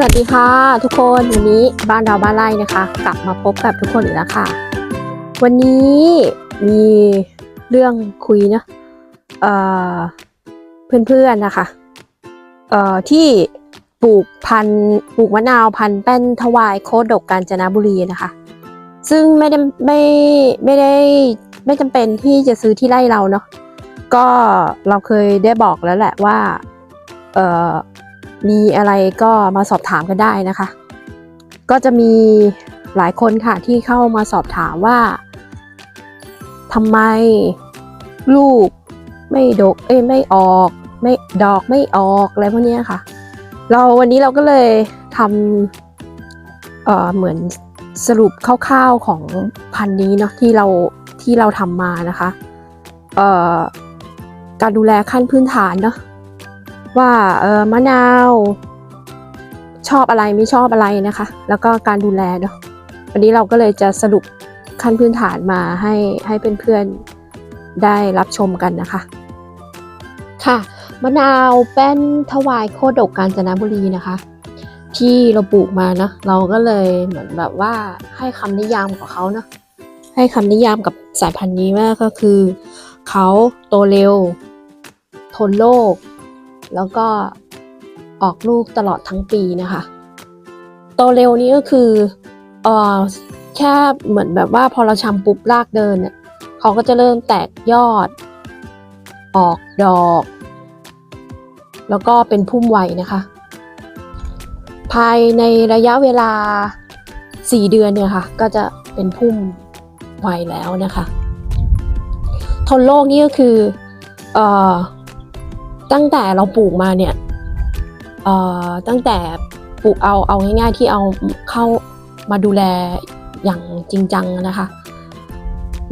สวัสดีค่ะ ทุกคนวันนี้บ้านเราบ้านไร่นะคะ กลับมาพบกับทุกคนอีกแล้วค่ะ วันนี้มีเรื่องคุยเนะเอ่อเพื่อนๆนะคะเอ่อที่ปลูกพันธุ์ปลูกมะนาวพันธุ์แป้นถวายโคดกกาญจนบุรีนะคะ ซึ่งไม่ได้ไม่ไม่ได้ไม่จำเป็นที่จะซื้อที่ไร่เราเนาะก็เราเคยได้บอกแล้วแหละว่าเอ่อ มีอะไรก็มาสอบถามกันได้นะคะ ก็จะมีหลายคนค่ะที่เข้ามาสอบถามว่าทำไมลูกไม่ดกเอ้ยไม่ออกไม่ดอกไม่ออกอะไรพวกนี้ค่ะ เราวันนี้เราก็เลยทำเอ่อเหมือนสรุปคร่าวๆของพันธุ์นี้เนาะที่เราที่เราทำมานะคะเอ่อการดูแลขั้นพื้นฐานเนาะ ว่าเออมะนาวชอบอะไรไม่ชอบอะไรนะคะ แล้วก็การดูแลเนาะวันนี้เราก็เลยจะสรุปขั้นพื้นฐานมาให้ให้เพื่อนๆได้รับชมกันนะคะ ค่ะมะนาวแป้นถวายโคดกกาญจนบุรีนะคะ ที่เราปลูกมานะเราก็เลยเหมือนแบบว่าให้คำนิยามกับเขาเนาะให้คำนิยามกับสายพันธุ์นี้ว่าก็คือเขาโตเร็ว ทนโรค แล้วก็ออกลูกตลอดทั้งปีนะคะ โตเร็วนี้ก็คือเออแค่เหมือนแบบว่าพอเราชำปุ๊บรากเดินเนี่ยเขาก็จะเริ่มแตกยอด ออกดอก แล้วก็เป็นพุ่มไวนะคะ ภายในระยะเวลา 4 เดือนเนี่ยค่ะ ก็จะเป็นพุ่มไวแล้วนะคะ ทนโรคนี่ก็คือออ ตั้งแต่เราปลูกมาเนี่ยเอ่อตั้งแต่ปลูกเอาเอาง่ายๆที่เอาเข้ามาดูแลอย่างจริงจังนะคะ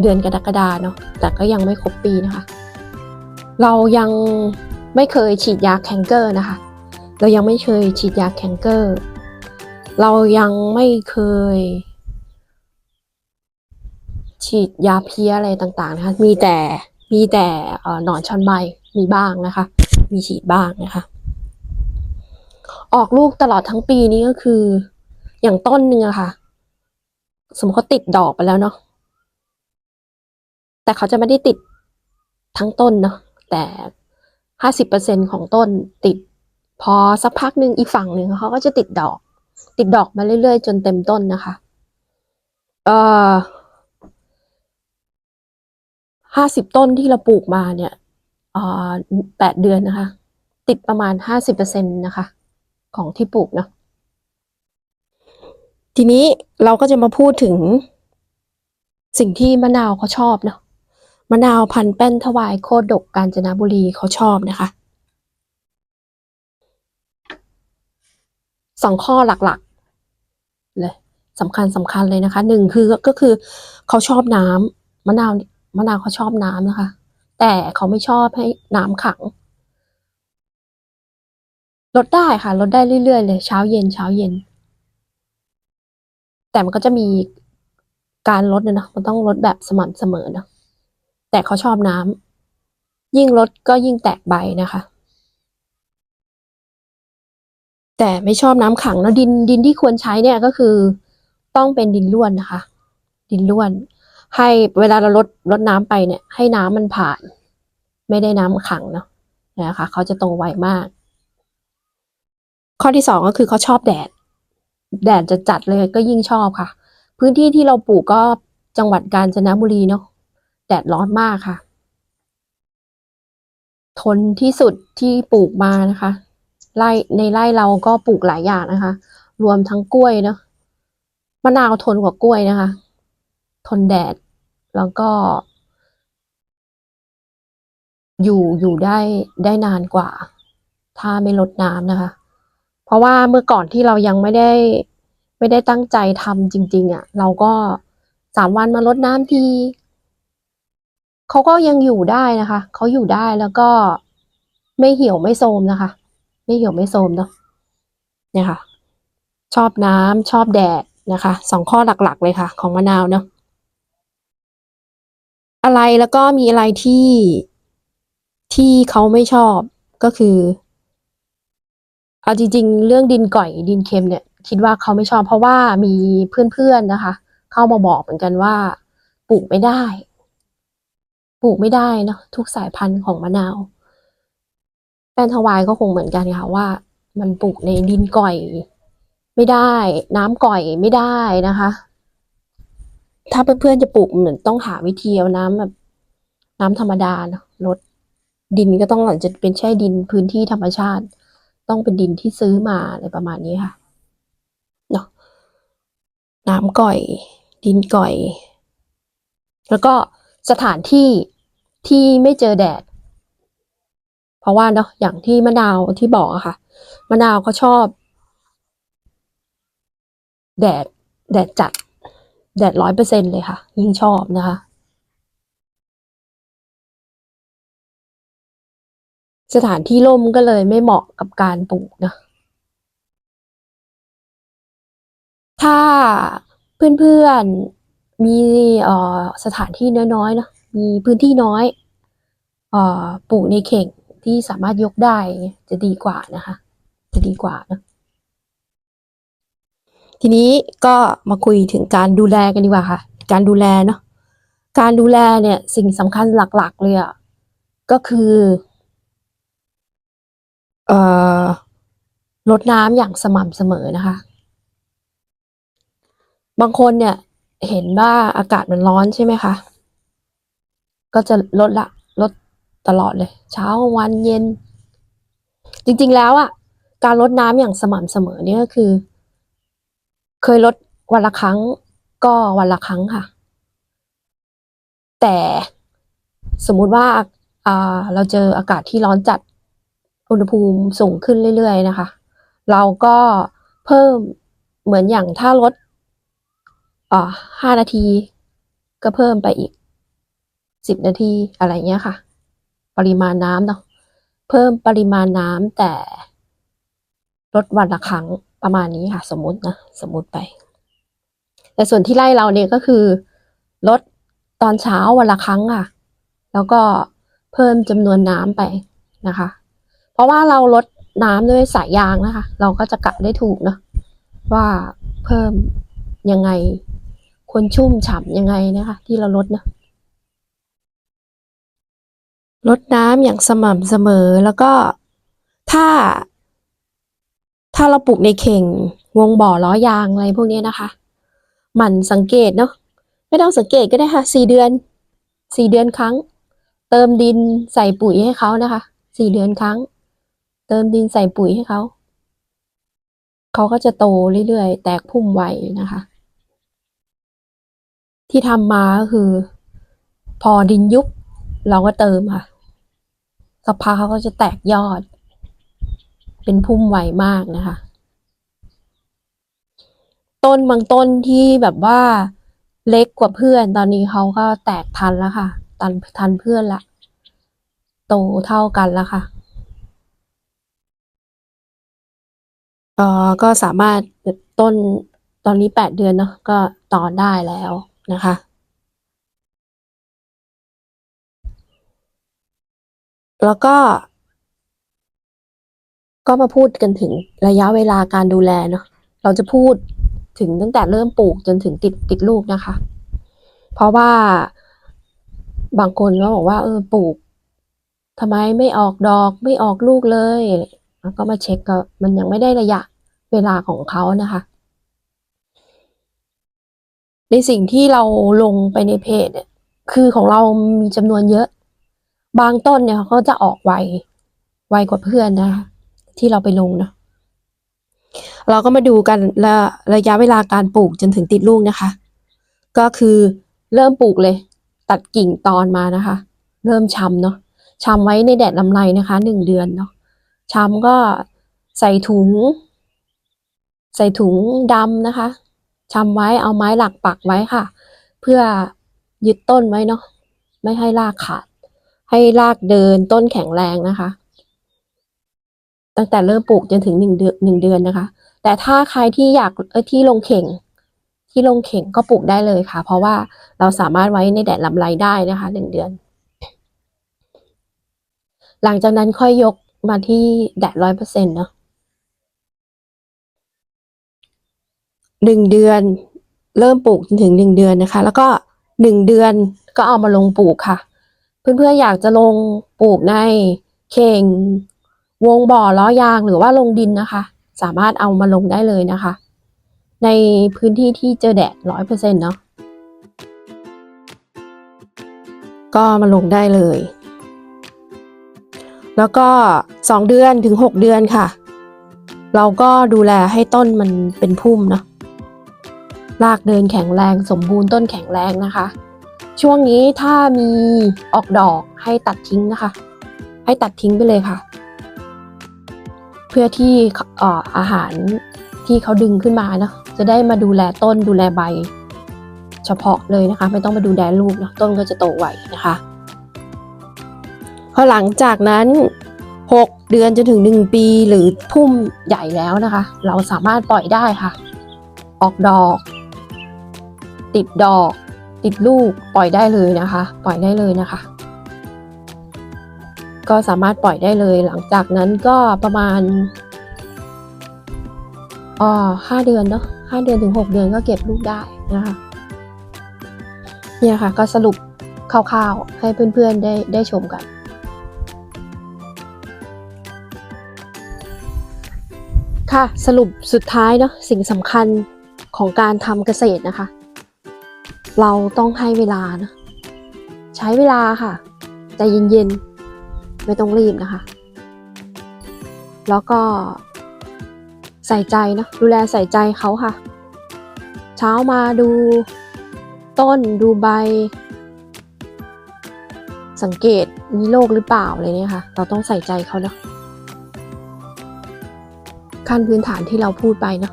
เดือนกรกฎาเนาะแต่ก็ยังไม่ครบปีนะคะ เรายังไม่เคยฉีดยาแคนเกอร์นะคะ เรายังไม่เคยฉีดยาแคนเกอร์ เรายังไม่เคย ฉีดยาเพี้ยอะไรต่างๆนะคะมีแต่ มีแต่หนอนชอนใบมีบ้างนะคะ มีฉีดบ้างนะคะ ออกลูกตลอดทั้งปีนี้ก็คือ อย่างต้นหนึ่งอะค่ะ สมมติเขาติดดอกไปแล้วเนาะแต่เขาจะไม่ได้ติดทั้งต้นเนาะแต่ห้าสิบเปอร์เซ็นของต้นติด พอสักพักหนึ่งอีกฝั่งหนึ่งเขาก็จะติดดอก ติดดอกมาเรื่อยๆ จนเต็มต้นนะคะ เอ่อ ห้าสิบต้นที่เราปลูกมาเนี่ยแปดเดือนนะคะ ติดประมาณห้าสิบเปอร์เซ็นตนะคะ ของที่ปลูกเนาะทีนี้เราก็จะมาพูดถึง สิ่งที่มะนาวเขาชอบเนาะมะนาวพันแป้นถวายโคดกกาญจนบุรีเขาชอบนะคะสองข้อหลักๆเลยสำคัญสำคัญเลยนะคะหนึ่งคือก็คือเขาชอบน้ำมะนาว มะนาวเขาชอบน้ำนะคะ แต่เขาไม่ชอบให้น้ำขัง ลดได้ค่ะ ลดได้เรื่อยๆ เลย เช้าเย็นเช้าเย็น แต่มันก็จะมีการลดนะเนะมันต้องลดแบบสม่ำเสมอเนะแต่เขาชอบน้ำยิ่งลดก็ยิ่งแตกใบนะคะ แต่ไม่ชอบน้ำขังเนอะดินดินที่ควรใช้เนี่ยก็คือ ต้องเป็นดินร่วนนะคะ ดินร่วน ให้เวลาเราลดลดน้ำไปเนี่ย ให้น้ำมันผ่าน ไม่ได้น้ำขังเนาะนะคะเขาจะโตไวมาก ข้อที่สองก็คือเขาชอบแดด แดดจะจัดเลยก็ยิ่งชอบค่ะ พื้นที่ที่เราปลูกก็จังหวัดกาญจนบุรีเนาะแดดร้อนมากค่ะ ทนที่สุดที่ปลูกมานะคะไร่ในไร่เราก็ปลูกหลายอย่างนะคะ รวมทั้งกล้วยเนาะมะนาวทนกว่ากล้วยนะคะ ทนแดด แล้วก็ อยู่อยู่ได้ได้นานกว่า ถ้าไม่ลดน้ำนะคะ เพราะว่าเมื่อก่อนที่เรายังไม่ได้ไม่ได้ตั้งใจทำจริง ๆอะ่ะ เราก็สามวันมาลดน้ำทีเขาก็ยังอยู่ได้นะคะเขาอยู่ได้แล้วก็ไม่เหี่ยวไม่โทรมนะคะ ไม่เหี่ยวไม่โทรมเนาะเนี่ยค่ะ ชอบน้ำชอบแดดนะคะสองข้อหลักๆเลยค่ะ ของมะนาวเนาะ อะไรแล้วก็มีอะไรที่ที่เขาไม่ชอบก็คือ เอาจริง ๆ เรื่องดินก่อยดินเค็มเนี่ย คิดว่าเขาไม่ชอบ เพราะว่ามีเพื่อนๆนะคะ เข้ามาบอกเหมือนกันว่า ปลูกไม่ได้ ปลูกไม่ได้นะทุกสายพันธุ์ของมะนาวแป้นทวายก็คงเหมือนกันค่ะว่า มันปลูกในดินก่อย ไม่ได้ น้ำก่อยไม่ได้นะคะ ถ้าเพื่อนๆจะปลูกเหมือนต้องหาวิธีเอาน้ำแบบน้ำธรรมดาเนาะลดดินก็ต้องหลังจะเป็นใช่ดินพื้นที่ธรรมชาติ ต้องเป็นดินที่ซื้อมาอะไรประมาณนี้ค่ะเนาะน้ำก่อย ดินก่อย แล้วก็สถานที่ที่ไม่เจอแดด เพราะว่าเนาะอย่างที่มะนาวที่บอกอะค่ะมะนาวเขาชอบ แดดแดดจัด แดดร้อยเปอร์เซ็นเลยค่ะ ยิ่งชอบนะคะ สถานที่ร่มก็เลยไม่เหมาะกับการปลูกนะ ถ้าเพื่อนๆมีเอ่อสถานที่น้อยๆเนอะมีพื้นที่น้อยเอ่อปลูกในเข่งที่สามารถยกได้จะดีกว่านะคะ จะดีกว่านะ ทีนี้ก็มาคุยถึงการดูแลกันดีกว่าค่ะ การดูแลเนาะการดูแลเนี่ยสิ่งสำคัญหลัก ๆ เลยอะก็คือเอ่อลดน้ำอย่างสม่ำเสมอนะคะ บางคนเนี่ยเห็นว่าอากาศมันร้อนใช่ไหมคะ ก็จะลดละลดตลอดเลย เช้าวันเย็น จริง ๆ แล้วอะ การลดน้ำอย่างสม่ำเสมอเนี่ยก็คือ เคยลดวันละครั้ง ก็วันละครั้งค่ะ แต่สมมุติว่าเราเจออากาศที่ร้อนจัดอุณหภูมิสูงขึ้นเรื่อยๆนะคะ เราก็เพิ่มเหมือนอย่างถ้าลดห้านาที ก็เพิ่มไปอีกสิบนาทีอะไรเงี้ยค่ะ ปริมาณน้ำเนาะเพิ่มปริมาณน้ำแต่ลดวันละครั้ง ประมาณนี้ค่ะ สมมตินะสมมติไป แต่ส่วนที่ไล่เราเนี่ยก็คือ ลดตอนเช้าวันละครั้งค่ะ แล้วก็เพิ่มจำนวนน้ำไปนะคะ เพราะว่าเราลดน้ำด้วยสายยางนะคะ เราก็จะกะได้ถูกเนาะว่าเพิ่มยังไงควรชุ่มฉ่ำยังไงนะคะ ที่เราลดเนาะลดน้ำอย่างสม่ำเสมอแล้วก็ถ้า ถ้าเราปลูกในเข่ง วงบ่อล้อยางอะไรพวกนี้นะคะ หมั่นสังเกตเนาะไม่ต้องสังเกตก็ได้ค่ะสี่เดือนสี่เดือนครั้ง เติมดินใส่ปุ๋ยให้เขานะคะสี่เดือนครั้ง เติมดินใส่ปุ๋ยให้เขาเขาก็จะโตเรื่อยๆ แตกพุ่มไวนะคะ ที่ทำมาก็คือ พอดินยุบเราก็เติมค่ะสักพักเขาก็จะแตกยอด เป็นพุ่มไวมากนะคะ ต้นบางต้นที่แบบว่าเล็กกว่าเพื่อน ตอนนี้เขาก็แตกทันแล้วค่ะตันทันเพื่อนละโตเท่ากันแล้วค่ะเอ่อก็สามารถต้นตอนนี้แปดเดือนเนาะก็ตอนได้แล้วนะคะ แล้วก็ ก็มาพูดกันถึงระยะเวลาการดูแลเนาะเราจะพูดถึงตั้งแต่เริ่มปลูกจนถึงติดติดลูกนะคะ เพราะว่าบางคนก็บอกว่า เออปลูกทำไมไม่ออกดอกไม่ออกลูกเลยแล้วก็มาเช็คก็มันยังไม่ได้ระยะเวลาของเขานะคะ ในสิ่งที่เราลงไปในเพจเนี่ยคือของเรามีจำนวนเยอะ บางต้นเนี่ยเขาจะออกไวไวกว่าเพื่อนนะคะ ที่เราไปลงเนาะเราก็มาดูกันระระยะเวลาการปลูกจนถึงติดลูกนะคะ ก็คือเริ่มปลูกเลย ตัดกิ่งตอนมานะคะ เริ่มชำเนาะชำไว้ในแดดลำไรนะคะหนึ่งเดือนเนาะชำก็ใส่ถุง ใส่ถุงดำนะคะชำไว้เอาไม้หลักปักไว้ค่ะ เพื่อยึดต้นไว้เนาะไม่ให้รากขาด ให้รากเดินต้นแข็งแรงนะคะ ตั้งแต่เริ่มปลูกจนถึงหนึ่งเดือนหนึ่งเดือนนะคะ แต่ถ้าใครที่อยากเออที่ลงเข่ง ที่ลงเข่งก็ปลูกได้เลยค่ะ เพราะว่าเราสามารถไว้ในแดดลำไรได้นะคะหนึ่งเดือน หลังจากนั้นค่อยยกมาที่แดดร้อยเปอร์เซ็นต์เนาะหนึ่งเดือนเริ่มปลูกจนถึงหนึ่งเดือนนะคะ แล้วก็หนึ่งเดือนก็เอามาลงปลูกค่ะ เพื่อนๆอยากจะลงปลูกในเข่ง วงบ่อล้อยางหรือว่าลงดินนะคะ สามารถเอามาลงได้เลยนะคะ ในพื้นที่ที่เจอแดดร้อยเปอร์เซ็นต์เนาะก็มาลงได้เลย แล้วก็สองเดือนถึงหกเดือนค่ะ เราก็ดูแลให้ต้นมันเป็นพุ่มเนาะรากเดินแข็งแรงสมบูรณ์ต้นแข็งแรงนะคะ ช่วงนี้ถ้ามีออกดอกให้ตัดทิ้งนะคะ ให้ตัดทิ้งไปเลยค่ะ พื่อที่อออาหารที่เขาดึงขึ้นมาเนาะจะได้มาดูแลต้นดูแลใบ เฉพาะเลยนะคะ ไม่ต้องมาดูแลลูกเนาะต้นก็จะโตไวนะคะพอหลังจากนั้น 6 เดือนจนถึง 1 ปีหรือพุ่มใหญ่แล้วนะคะ เราสามารถปล่อยได้ค่ะ ออกดอก ติดดอก ติดลูกปล่อยได้เลยนะคะ ปล่อยได้เลยนะคะ ก็สามารถปล่อยได้เลย หลังจากนั้นก็ประมาณอ๋อห้าเดือนเนาะห้าเดือนถึงหกเดือนก็เก็บลูกได้นะคะเนี่ยค่ะ ก็สรุปคร่าวๆ ให้เพื่อนๆได้ได้ชมกัน ค่ะสรุปสุดท้ายเนาะสิ่งสำคัญของการทำเกษตรนะคะ เราต้องให้เวลานะใช้เวลาค่ะ ใจเย็นๆ ไม่ต้องรีบนะคะ แล้วก็ใส่ใจนะ ดูแลใส่ใจเขาค่ะ เช้ามาดูต้นดูใบ สังเกตมีโรคหรือเปล่าอะไรเนี่ยค่ะ เราต้องใส่ใจเขาเนาะขั้นพื้นฐานที่เราพูดไปเนาะ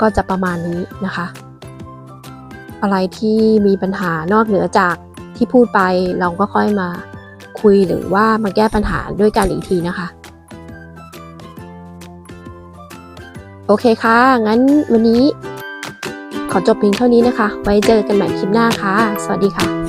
ก็จะประมาณนี้นะคะ อะไรที่มีปัญหานอกเหนือจากที่พูดไปเราก็ค่อยมา คุยหรือว่ามาแก้ปัญหาด้วยกันอีกทีนะคะ โอเคค่ะ งั้นวันนี้ขอจบเพียงเท่านี้นะคะ ไว้เจอกันใหม่คลิปหน้าค่ะ สวัสดีค่ะ